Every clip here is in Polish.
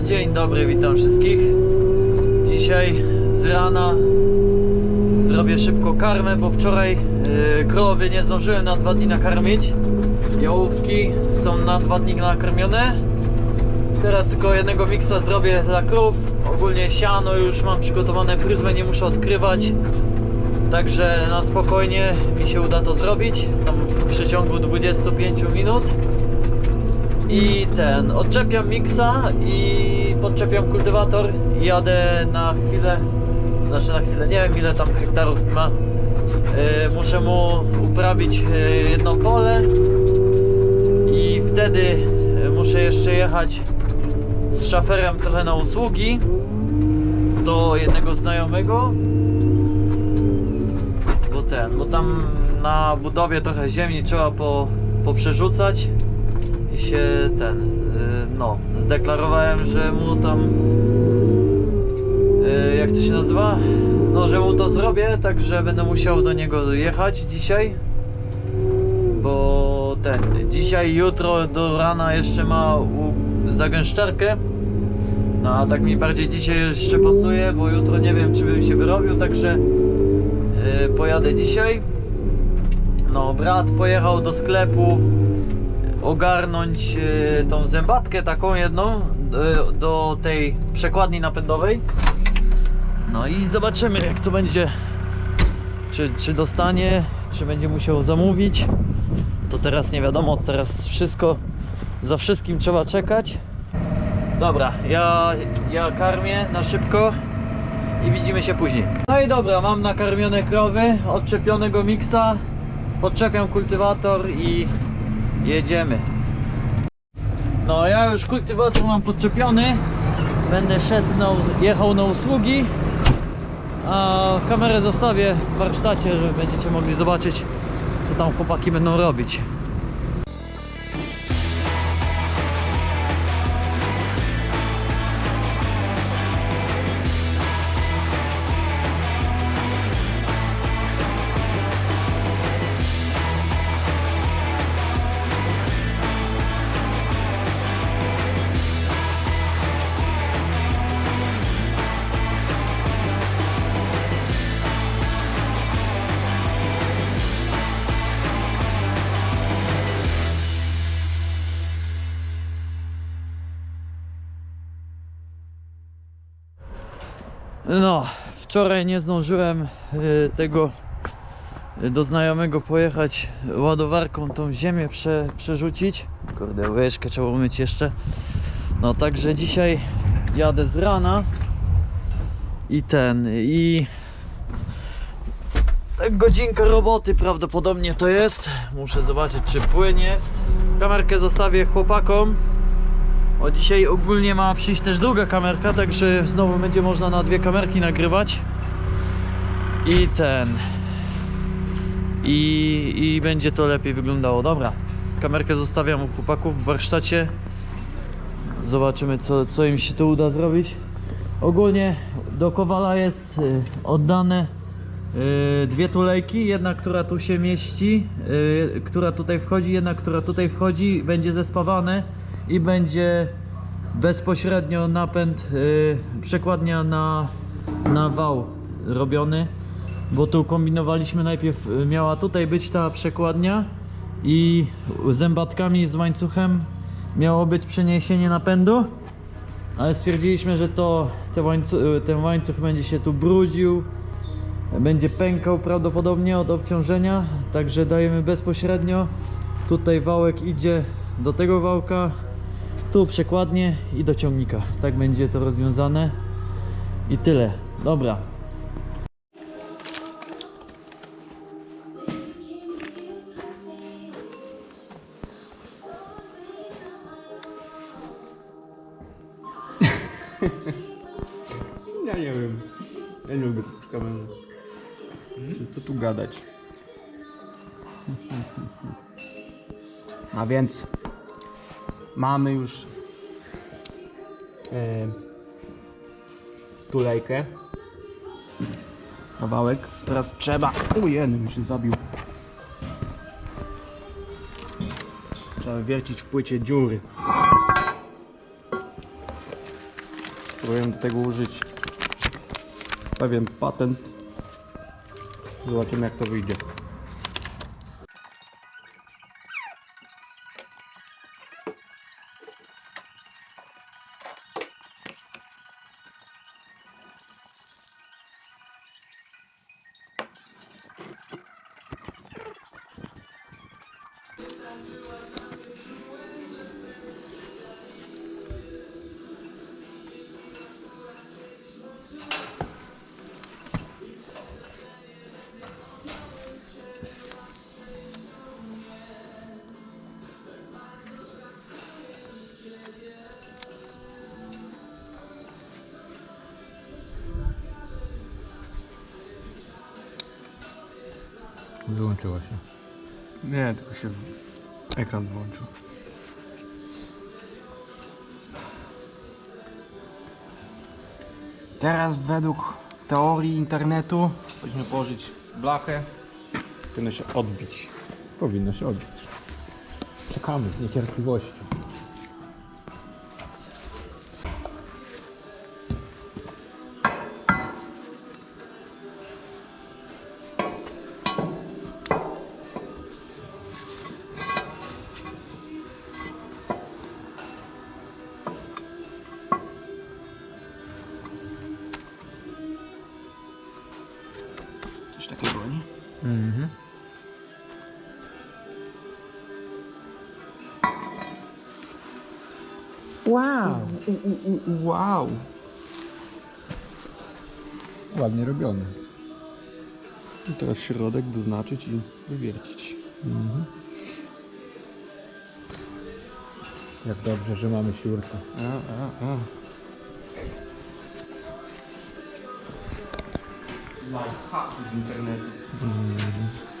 Dzień dobry, witam wszystkich. Dzisiaj z rana zrobię szybko karmę, bo wczoraj yy, krowy nie zdążyłem na dwa dni nakarmić. Jałówki są na dwa dni nakarmione. Teraz tylko jednego miksa zrobię dla krów. Ogólnie siano już mam przygotowane, pryzmę nie muszę odkrywać. Także na spokojnie mi się uda to zrobić. Tam w przeciągu 25 minut. I ten, odczepiam miksa i podczepiam kultywator i jadę na chwilę, znaczy na chwilę, nie wiem ile tam hektarów ma. Yy, muszę mu uprawić yy, jedno pole i wtedy muszę jeszcze jechać z szaferem trochę na usługi do jednego znajomego. Bo ten, bo tam na budowie trochę ziemi trzeba po, poprzerzucać i się ten, y, no, zdeklarowałem, że mu tam, y, jak to się nazywa? No, że mu to zrobię, także będę musiał do niego jechać dzisiaj, bo ten, dzisiaj, jutro do rana jeszcze ma zagęszczarkę, no a tak mi bardziej dzisiaj jeszcze pasuje, bo jutro nie wiem, czy bym się wyrobił, także y, pojadę dzisiaj. No, brat pojechał do sklepu ogarnąć e, tą zębatkę taką jedną e, do tej przekładni napędowej. No i zobaczymy jak to będzie. Czy, czy dostanie, czy będzie musiał zamówić. To teraz nie wiadomo, teraz wszystko, za wszystkim trzeba czekać. Dobra, ja, ja karmię na szybko i widzimy się później. No i dobra, mam nakarmione krowy, odczepionego miksa, podczepiam kultywator i jedziemy. No ja już kultywator mam podczepiony, będę szedł na, jechał na usługi, a kamerę zostawię w warsztacie, że będziecie mogli zobaczyć co tam chłopaki będą robić. No, wczoraj nie zdążyłem y, tego y, do znajomego pojechać ładowarką tą ziemię prze, przerzucić. Kurde, łyżkę trzeba umyć jeszcze. No, także dzisiaj jadę z rana i ten, i tak godzinka roboty prawdopodobnie to jest. Muszę zobaczyć, czy płyn jest. Kamerkę zostawię chłopakom. O dzisiaj ogólnie ma przyjść też druga kamerka, także znowu będzie można na dwie kamerki nagrywać. I ten. I, I będzie to lepiej wyglądało. Dobra. Kamerkę zostawiam u chłopaków w warsztacie. Zobaczymy co, co im się tu uda zrobić. Ogólnie do Kowala jest y, oddane y, dwie tulejki. Jedna, która tu się mieści, y, która tutaj wchodzi, jedna, która tutaj wchodzi, będzie zespawane i będzie bezpośrednio napęd y, przekładnia na, na wał robiony. Bo tu kombinowaliśmy najpierw, y, miała tutaj być ta przekładnia i zębatkami z łańcuchem miało być przeniesienie napędu. Ale stwierdziliśmy, że to te łańcu, ten łańcuch będzie się tu brudził, będzie pękał prawdopodobnie od obciążenia, także dajemy bezpośrednio. Tutaj wałek idzie do tego wałka, tu przekładnie i do ciągnika. Tak będzie to rozwiązane. I tyle. Dobra. Ja nie wiem. Ja nie lubię co tu gadać? A więc mamy już e, tulejkę. Kawałek. Teraz trzeba. Ujeny mi się zabił. Trzeba wiercić w płycie dziury. Próbuję do tego użyć pewien patent. Zobaczymy jak to wyjdzie. Wyłączyła się. Nie, tylko się ekran włączył. Teraz według teorii internetu powinniśmy położyć blachę. Powinno się odbić. Powinno się odbyć. Czekamy z niecierpliwością. Wow! U, u, u, wow! Ładnie robione. I teraz środek doznaczyć i wywiercić. Mhm. Jak dobrze, że mamy siurkę. A, a, a. Z internetu. Ciemno,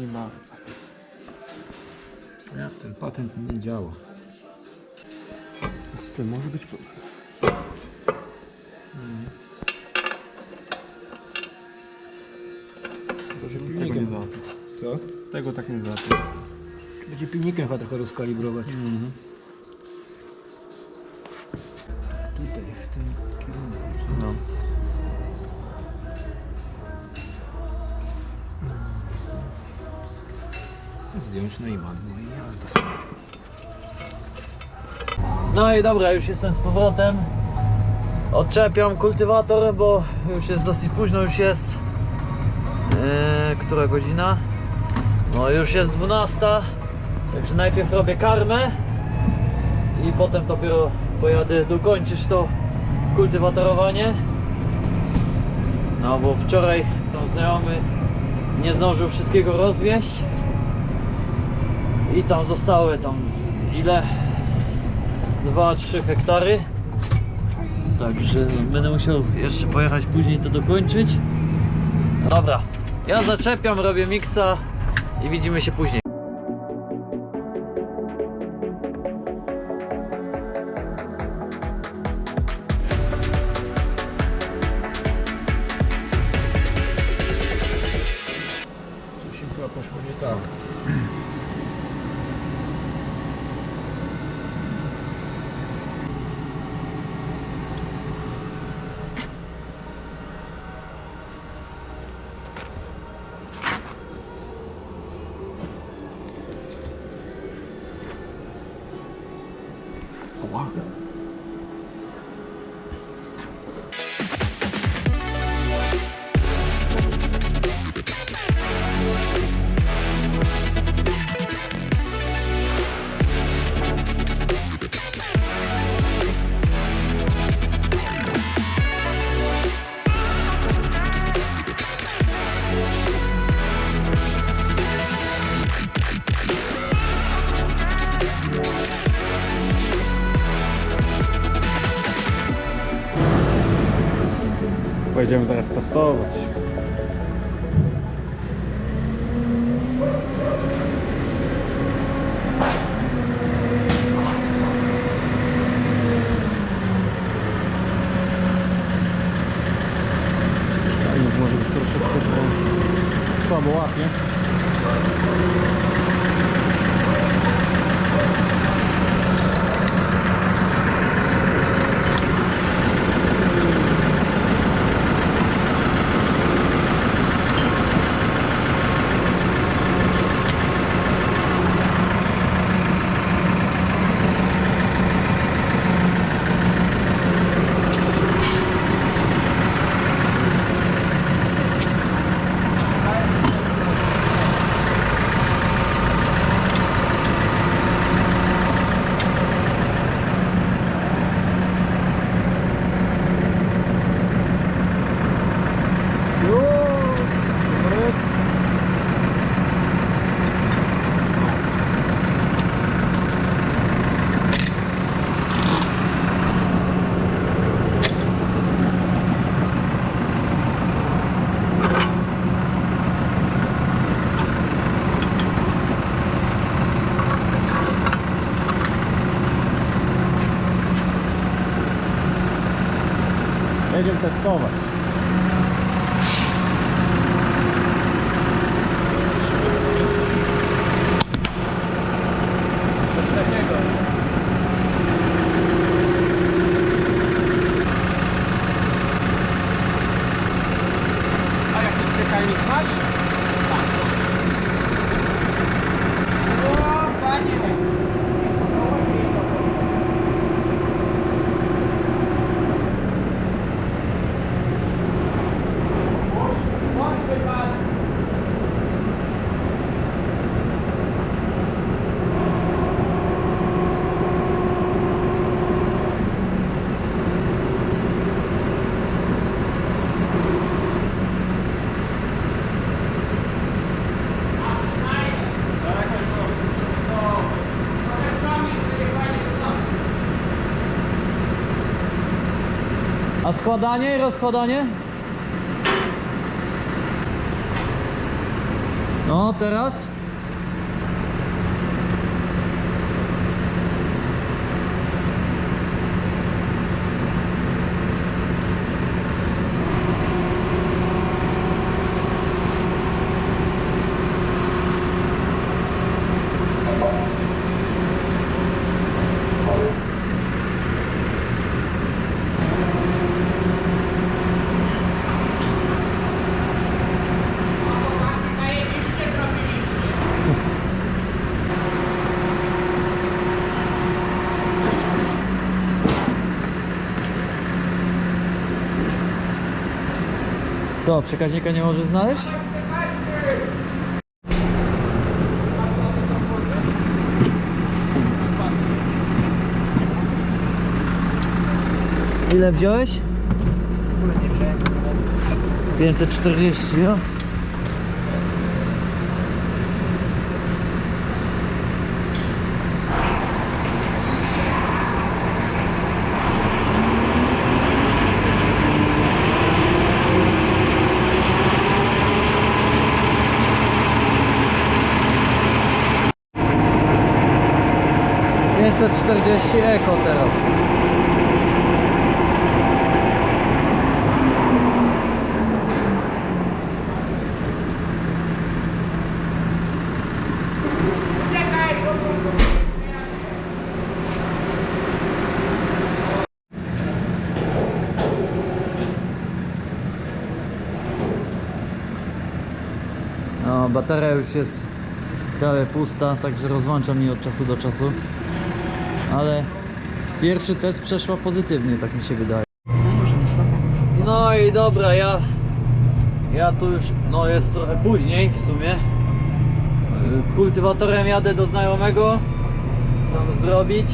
Nie ma. Ja, ten patent nie działa. Z tym może być. Może Tego pilnikiem nie za. Co? Tego tak nie za. Będzie pilnikiem chyba trochę rozkalibrować. Mhm. Zdjąć na imadło i jazda. No i dobra, już jestem z powrotem. Odczepiam kultywator, bo już jest dosyć późno, już jest. Yy, która godzina? No już jest 12. Także najpierw robię karmę i potem dopiero pojadę dokończyć to kultywatorowanie. No bo wczoraj tam znajomy nie zdążył wszystkiego rozwieść i tam zostały tam ile? 2-3 hektary. Także będę musiał jeszcze pojechać później to dokończyć. Dobra, ja zaczepiam, robię miksa i widzimy się później. Pojedziemy zaraz testować. Fajnie, może być troszeczkę bo słabo łapie. Jedziemy składanie rozkładanie? No, teraz? Co, przekaźnika nie możesz znaleźć? Ile wziąłeś? 540, no? Pięćset czterdzieści eko teraz. No, bateria już jest prawie pusta, także rozłącza mnie od czasu do czasu. Ale Pierwszy test przeszła pozytywnie, tak mi się wydaje. No i dobra, ja ja tu już, no jest trochę później w sumie. Yy, Kultywatorem jadę do znajomego, tam zrobić,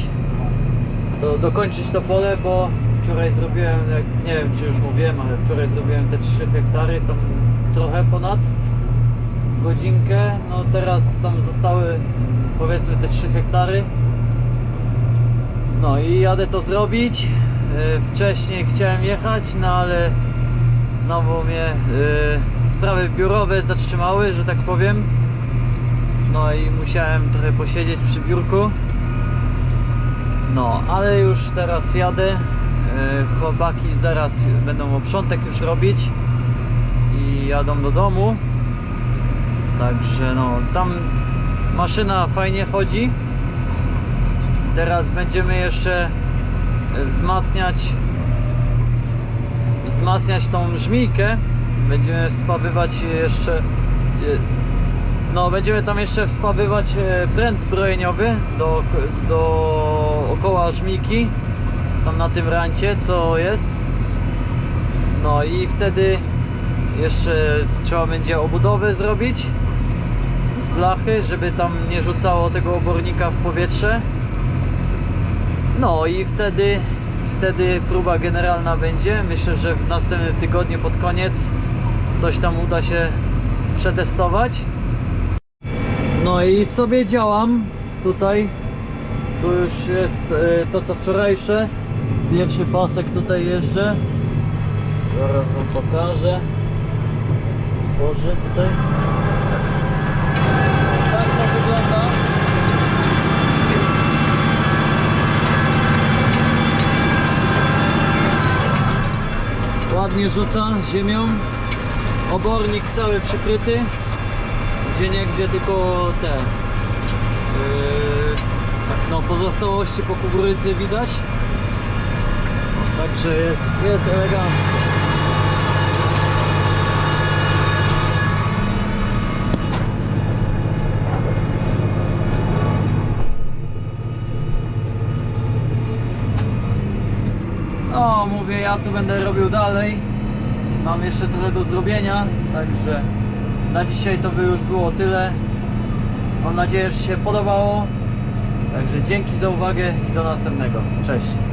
to dokończyć to pole, bo wczoraj zrobiłem, nie wiem czy już mówiłem, ale wczoraj zrobiłem te 3 hektary, tam trochę ponad godzinkę, no teraz tam zostały powiedzmy te 3 hektary. No i jadę to zrobić. Yy, Wcześniej chciałem jechać, no ale znowu mnie yy, sprawy biurowe zatrzymały, że tak powiem. No i musiałem trochę posiedzieć przy biurku. No, ale już teraz jadę. Yy, Chłopaki zaraz będą oprzątek już robić i jadą do domu. Także no, tam maszyna fajnie chodzi. Teraz będziemy jeszcze e, wzmacniać wzmacniać tą żmijkę. Będziemy wspawywać jeszcze e, no będziemy tam jeszcze wspawywać e, pręt zbrojeniowy do, do okoła żmijki tam na tym rancie co jest no i wtedy jeszcze trzeba będzie obudowę zrobić z blachy, żeby tam nie rzucało tego obornika w powietrze no i wtedy, wtedy próba generalna będzie. Myślę, że w następnym tygodniu pod koniec coś tam uda się przetestować. No i sobie działam tutaj. Tu już jest e, to co wczorajsze. Pierwszy pasek tutaj jeżdżę. Zaraz wam pokażę. Otworzę tutaj. Tak to wygląda. Ładnie rzuca ziemią. Obornik cały przykryty. Gdzie nie gdzie tylko te yy, no, pozostałości po kukurydzy widać. Także jest, jest elegancko. No, mówię, ja tu będę robił dalej. Mam jeszcze trochę do zrobienia, także na dzisiaj to by już było tyle. Mam nadzieję, że się podobało. Także dzięki za uwagę i do następnego. Cześć.